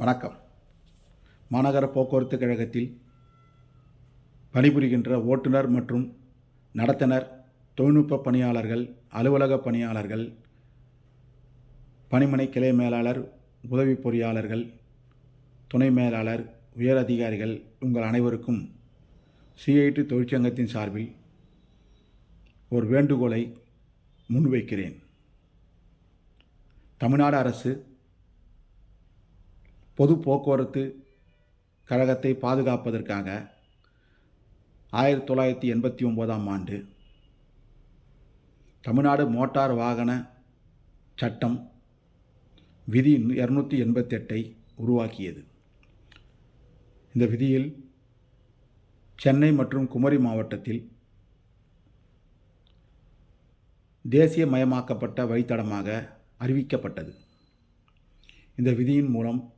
வணக்கம். மாநகர போக்குவரத்து கழகத்தில் பணிபுரிகின்ற ஓட்டுநர் மற்றும் நடத்துனர் தொழில்நுட்ப பணியாளர்கள் அலுவலக பணியாளர்கள் பணிமனை கிளை மேலாளர் உதவி பொறியாளர்கள் துணை மேலாளர் உயர் அதிகாரிகள் உங்கள் அனைவருக்கும் சிஐடி தொழிற்சங்கத்தின் சார்பில் ஒரு வேண்டுகோளை முன்வைக்கிறேன். தமிழ்நாடு அரசு பொது போக்குவரத்து கழகத்தை பாதுகாப்பதற்காக ஆயிரத்தி தொள்ளாயிரத்தி எண்பத்தி ஒம்போதாம் ஆண்டு தமிழ்நாடு மோட்டார் வாகன சட்டம் விதி இரநூத்தி எண்பத்தெட்டை உருவாக்கியது. இந்த விதியில் சென்னை மற்றும் குமரி மாவட்டத்தில் தேசியமயமாக்கப்பட்ட வழித்தடமாக அறிவிக்கப்பட்டது. இந்த விதியின் மூலம்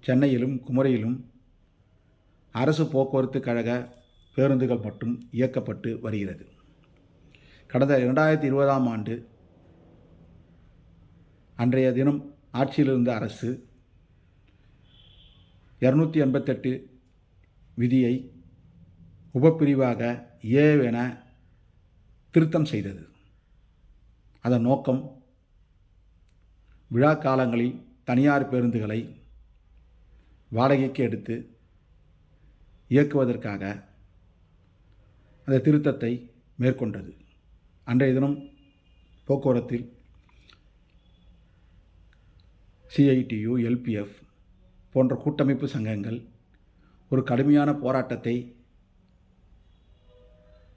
சென்னையிலும் குமரியிலும் அரசு போக்குவரத்து கழக பேருந்துகள் மட்டும் இயக்கப்பட்டு வருகிறது. கடந்த இரண்டாயிரத்தி இருபதாம் ஆண்டு அன்றைய தினம் ஆட்சியில் இருந்த அரசு இரநூத்தி எண்பத்தெட்டு விதியை உபப்பிரிவாக ஏவென திருத்தம் செய்தது. அதன் நோக்கம் விழா காலங்களில் தனியார் பேருந்துகளை வாடகைக்கு எடுத்து இயக்குவதற்காக அந்த திருத்தத்தை மேற்கொண்டது. அன்றைய தினம் போக்குவரத்தில் சிஐடியு எல்பிஎஃப் போன்ற கூட்டமைப்பு சங்கங்கள் ஒரு கடுமையான போராட்டத்தை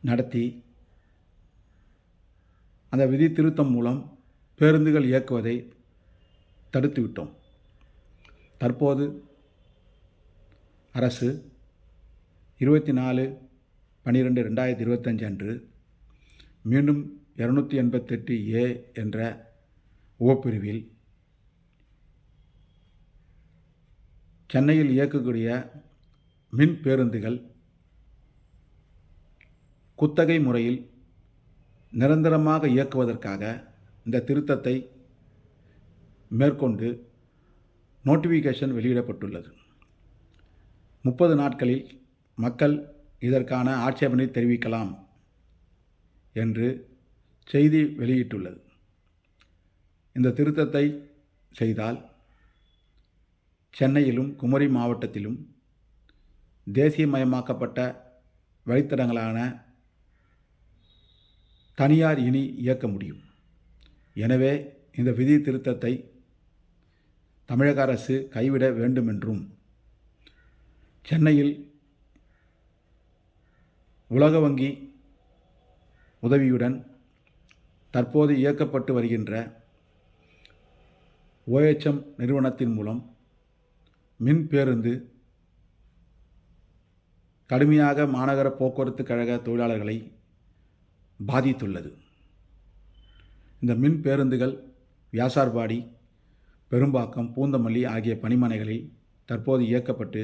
நடத்தி அந்த விதி திருத்தம் மூலம் பேருந்துகள் இயக்குவதை தடுத்துவிட்டோம். தற்போது அரசு இருபத்தி நாலு பன்னிரெண்டு ரெண்டாயிரத்தி இருபத்தஞ்சு அன்று மீண்டும் இரநூத்தி எண்பத்தெட்டு ஏ என்ற உபப்பிரிவில் சென்னையில் இயக்கக்கூடிய மின் பேருந்துகள் குத்தகை முறையில் நிரந்தரமாக இயக்குவதற்காக இந்த திருத்தத்தை மேற்கொண்டு நோட்டிஃபிகேஷன் வெளியிடப்பட்டுள்ளது. முப்பது நாட்களில் மக்கள் இதற்கான ஆட்சேபனை தெரிவிக்கலாம் என்று செய்தி வெளியிட்டுள்ளது. இந்த திருத்தத்தை செய்தால் சென்னையிலும் குமரி மாவட்டத்திலும் தேசியமயமாக்கப்பட்ட வழித்தடங்களான தனியார் இனி இயக்க முடியும். எனவே இந்த விதி திருத்தத்தை தமிழக அரசு கைவிட வேண்டுமென்றும் சென்னையில் உலக வங்கி உதவியுடன் தற்போது இயக்கப்பட்டு வருகின்ற ஓஎச்எம் நிறுவனத்தின் மூலம் மின் பேருந்து கடுமையாக மாநகர போக்குவரத்து கழக தொழிலாளர்களை பாதித்துள்ளது. இந்த மின் பேருந்துகள் வியாசார்பாடி பெரும்பாக்கம் பூந்தமல்லி ஆகிய பணிமனைகளில் தற்போது இயக்கப்பட்டு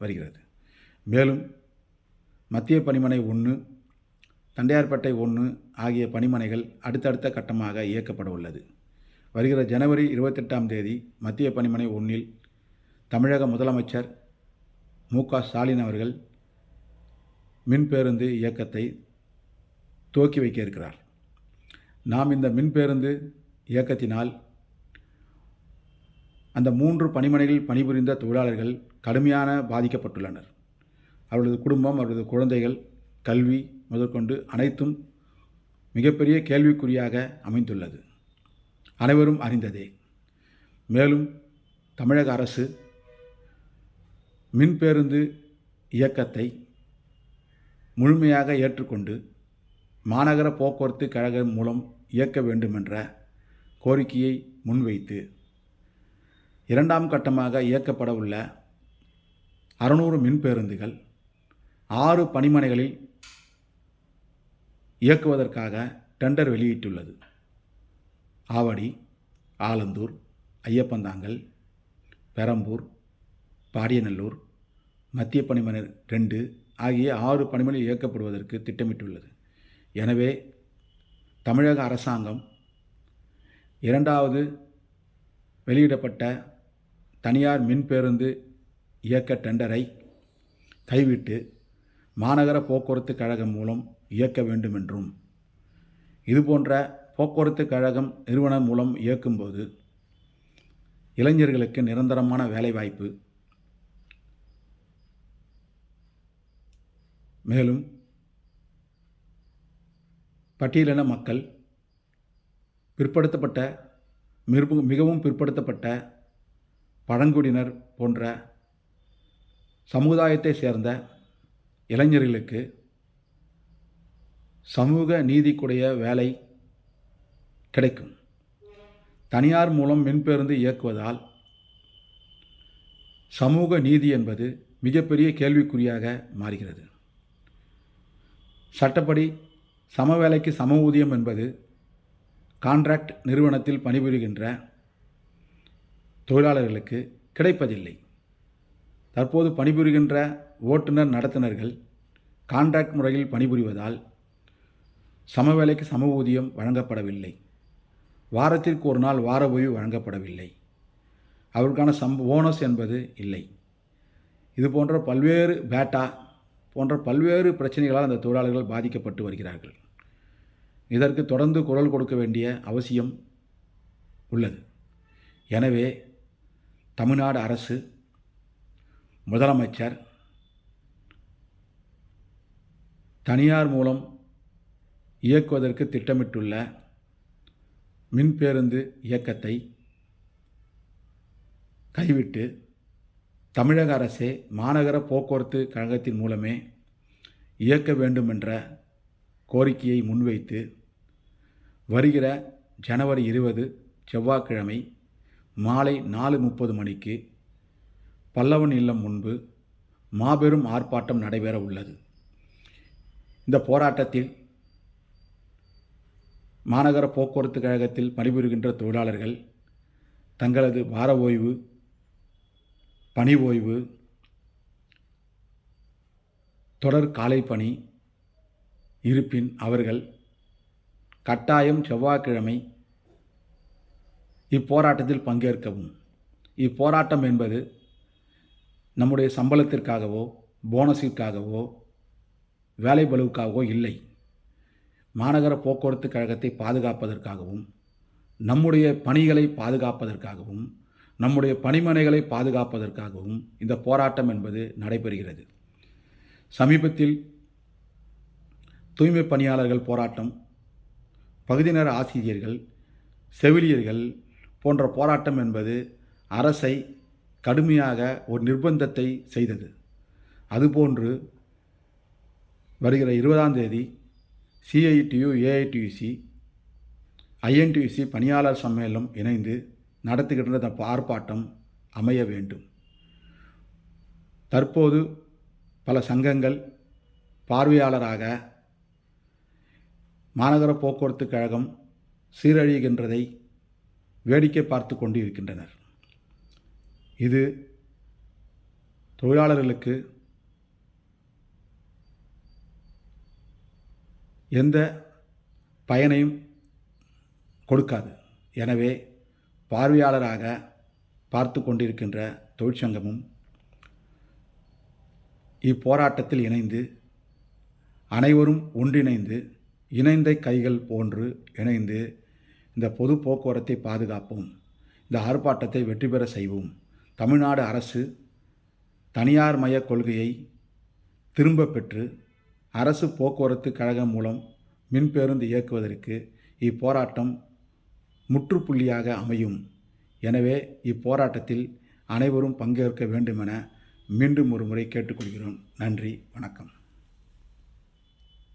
வருகிறது. மேலும் மத்திய பணிமனை ஒன்று தண்டையார்பேட்டை ஒன்று ஆகிய பணிமனைகள் அடுத்தடுத்த கட்டமாக இயக்கப்பட உள்ளது. வருகிற ஜனவரி இருபத்தெட்டாம் தேதி மத்திய பணிமனை ஒன்றில் தமிழக முதலமைச்சர் மு க ஸ்டாலின் அவர்கள் மின் பேருந்து இயக்கத்தை துவக்கி வைக்க இருக்கிறார். நாம் இந்த மின் பேருந்து இயக்கத்தினால் அந்த மூன்று பணிமனைகளில் பணிபுரிந்த தொழிலாளர்கள் கடுமையான பாதிக்கப்பட்டுள்ளனர். அவர்களது குடும்பம் அவரது குழந்தைகள் கல்வி முதற்கொண்டு அனைத்தும் மிகப்பெரிய கேள்விக்குறியாக அமைந்துள்ளது. அனைவரும் அறிந்ததே. மேலும் தமிழக அரசு மின் பேருந்து இயக்கத்தை முழுமையாக ஏற்றுக்கொண்டு மாநகர போக்குவரத்து கழகம் மூலம் இயக்க வேண்டுமென்ற கோரிக்கையை முன்வைத்து இரண்டாம் கட்டமாக இயக்கப்பட உள்ள அறுநூறு மின் பேருந்துகள் ஆறு பணிமனைகளில் இயக்குவதற்காக டெண்டர் வெளியிட்டுள்ளது. ஆவடி ஆலந்தூர் ஐயப்பந்தாங்கல் பெரம்பூர் பாடியநல்லூர் மத்திய பணிமனை ரெண்டு ஆகிய ஆறு பணிமனையில் இயக்கப்படுவதற்கு திட்டமிட்டுள்ளது. எனவே தமிழக அரசாங்கம் இரண்டாவது வெளியிடப்பட்ட தனியார் மின் பேருந்து இயக்க டெண்டரை கைவிட்டு மாநகர போக்குவரத்து கழகம் மூலம் இயக்க வேண்டும் என்றும் இதுபோன்ற போக்குவரத்து கழகம் நிறுவனம் மூலம் இயக்கும்போது இளைஞர்களுக்கு நிரந்தரமான வேலைவாய்ப்பு. மேலும் பட்டியலின மக்கள் பிற்படுத்தப்பட்ட மிகவும் பிற்படுத்தப்பட்ட பழங்குடியினர் போன்ற சமுதாயத்தை சேர்ந்த இளைஞர்களுக்கு சமூக நீதிக்குடைய வேலை கிடைக்கும். தனியார் மூலம் மின்பேருந்து இயக்குவதால் சமூக நீதி என்பது மிகப்பெரிய கேள்விக்குறியாக மாறுகிறது. சட்டப்படி சம வேலைக்கு சம ஊதியம் என்பது கான்ட்ராக்ட் நிறுவனத்தில் பணிபுரிகின்ற தொழிலாளர்களுக்கு கிடைப்பதில்லை. தற்போது பணிபுரிகின்ற ஓட்டுநர் நடத்துனர்கள் கான்ட்ராக்ட் முறையில் பணிபுரிவதால் சம வேலைக்கு சம ஊதியம் வழங்கப்படவில்லை. வாரத்திற்கு ஒரு நாள் வார ஓய்வு வழங்கப்படவில்லை. அவருக்கான சம் போனஸ் என்பது இல்லை. இது போன்ற பல்வேறு பேட்டா போன்ற பல்வேறு பிரச்சனைகளால் அந்த தொழிலாளர்கள் பாதிக்கப்பட்டு வருகிறார்கள். இதற்கு தொடர்ந்து குரல் கொடுக்க வேண்டிய அவசியம் உள்ளது. எனவே தமிழ்நாடு அரசு முதலமைச்சர் தனியார் மூலம் இயக்குவதற்கு திட்டமிட்டுள்ள மின் பேருந்து இயக்கத்தை கைவிட்டு தமிழக அரசே மாநகர போக்குவரத்து கழகத்தின் மூலமே இயக்க வேண்டும் என்ற கோரிக்கையை முன்வைத்து வருகிற ஜனவரி இருபது செவ்வாய்க்கிழமை மாலை நாலு முப்பது மணிக்கு பல்லவன் இல்லம் முன்பு மாபெரும் ஆர்ப்பாட்டம் நடைபெற உள்ளது. இந்த போராட்டத்தில் மாநகர போக்குவரத்து கழகத்தில் பணிபுரிகின்ற தொழிலாளர்கள் தங்களது வார ஓய்வு பணி ஓய்வு தொடர் காலை பணி இருப்பின் அவர்கள் கட்டாயம் செவ்வாய்க்கிழமை இப்போராட்டத்தில் பங்கேற்கவும். இப்போராட்டம் என்பது நம்முடைய சம்பளத்திற்காகவோ போனஸிற்காகவோ வேலை பளுவுக்காகவோ இல்லை. மாநகர போக்குவரத்து கழகத்தை பாதுகாப்பதற்காகவும் நம்முடைய பணிகளை பாதுகாப்பதற்காகவும் நம்முடைய பணிமனைகளை பாதுகாப்பதற்காகவும் இந்த போராட்டம் என்பது நடைபெறுகிறது. சமீபத்தில் தூய்மை பணியாளர்கள் போராட்டம் பகுதிநேர ஆசிரியர்கள் செவிலியர்கள் போன்ற போராட்டம் என்பது அரசை கடுமையாக ஒரு நிர்பந்தத்தை செய்தது. அதுபோன்று வருகிற இருபதாம் தேதி சிஐடியு ஏஐடியூசி ஐஎன்டியூசி பணியாளர் சம்மேளனம் இணைந்து நடத்துகின்ற இந்த ஆர்ப்பாட்டம் அமைய வேண்டும். தற்போது பல சங்கங்கள் பார்வையாளராக மாநகர போக்குவரத்து கழகம் சீரழிகின்றதை வேடிக்கை பார்த்து கொண்டு இருக்கின்றனர் இது தொழிலாளர்களுக்கு எந்த பயனையும் கொடுக்காது. எனவே பார்வையாளராக பார்த்து கொண்டிருக்கின்ற தொழிற்சங்கமும் இப்போராட்டத்தில் இணைந்து அனைவரும் ஒன்றிணைந்து இணைந்த கைகள் போன்று இணைந்து இந்த பொது போக்குவரத்தை பாதுகாப்போம். இந்த ஆர்ப்பாட்டத்தை வெற்றி பெற செய்வோம். தமிழ்நாடு அரசு தனியார் மய கொள்கையை திரும்ப பெற்று அரசு போக்குவரத்து கழகம் மூலம் மின்பேருந்து இயக்குவதற்கு இப்போராட்டம் முற்றுப்புள்ளியாக அமையும். எனவே இப்போராட்டத்தில் அனைவரும் பங்கேற்க வேண்டுமென மீண்டும் ஒரு முறை கேட்டுக்கொள்கிறோம். நன்றி வணக்கம்.